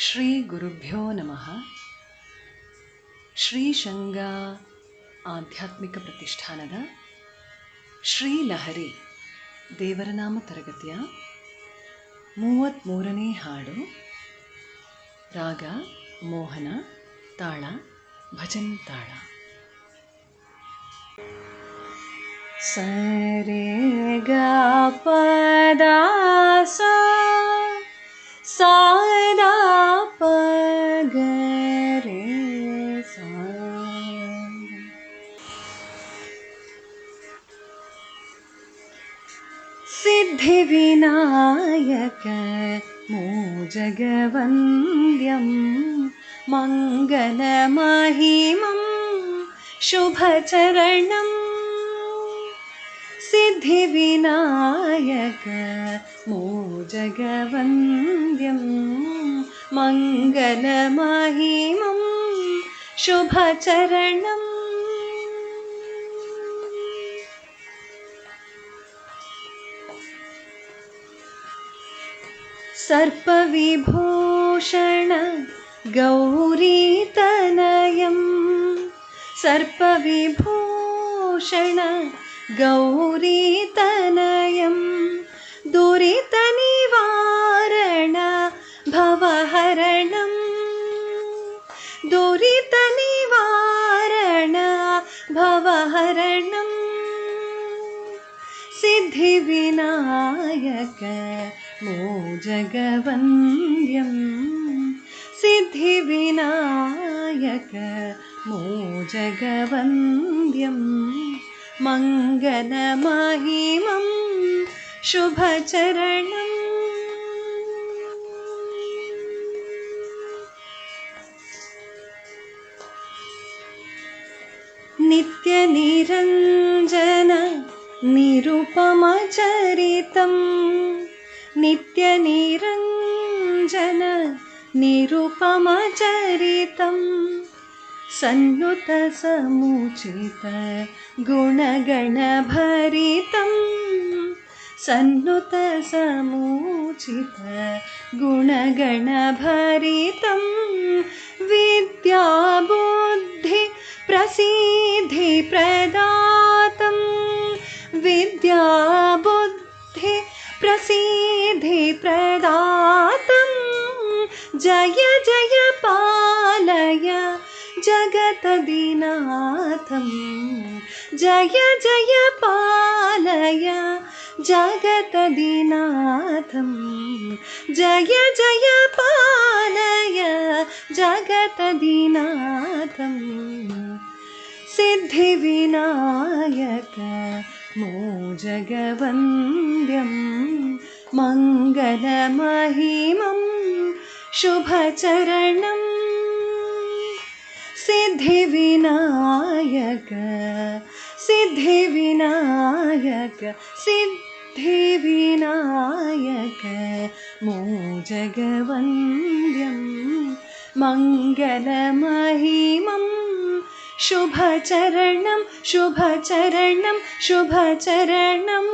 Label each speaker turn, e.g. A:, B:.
A: श्रीगुरुभ्यो नमः ಶ್ರೀಶಂಗ ಆಧ್ಯಾತ್ಮಿಕ ಪ್ರತಿಷ್ಠಾನದ ಶ್ರೀಲಹರಿ ದೇವರ ನಾಮ ತರಗತಿಯ ಮೂವತ್ತ್ಮೂರನೇ ಹಾಡು ರಾಗ ಮೋಹನ ತಾಳ ಭಜನ್ ತಾಳ ಸರೆ ಗ ಪದ ಸಾ सिद्धिविनायक मोजगवन्द्यं मङ्गलमहिमं शुभचरणम् सिद्धिविनायक मोजगवन्द्यं मङ्गलमहिमं शुभचरणम् सर्पविभूषण गौरीतनयं। सर्पविभूषण गौरीतनयं। दुरितनिवारण भवहरणं। दुरितनिवारण भवहरणम् सिद्धिविनायक मोजगवन्द्यं सिद्धिविनायक मोजगवन्द्यं मङ्गलमहिमं शुभचरणम्। नित्यनिरञ्जन निरुपमचरितं नित्यनिरञ्जन निरुपमचरितं सन्नुतसमुचित गुणगणभरितं सन्नुतसमुचित गुणगणभरितं विद्याबुद्धि प्रसिद्धिप्रदातं विद्याबुद्धि जय जय पालय जगतदिनाथं जय जय पालय जगतदिनाथं जय जय पालय जगतदिनाथं सिद्धिविनायक मोजगवन्द्यं मङ्गलमहिमं शुभचरणम्। सिद्धिविनायक सिद्धिविनायक सिद्धिविनायक मोजगवन्द्यं मङ्गलमहिमं शुभचरणं शुभचरणं शुभचरणम्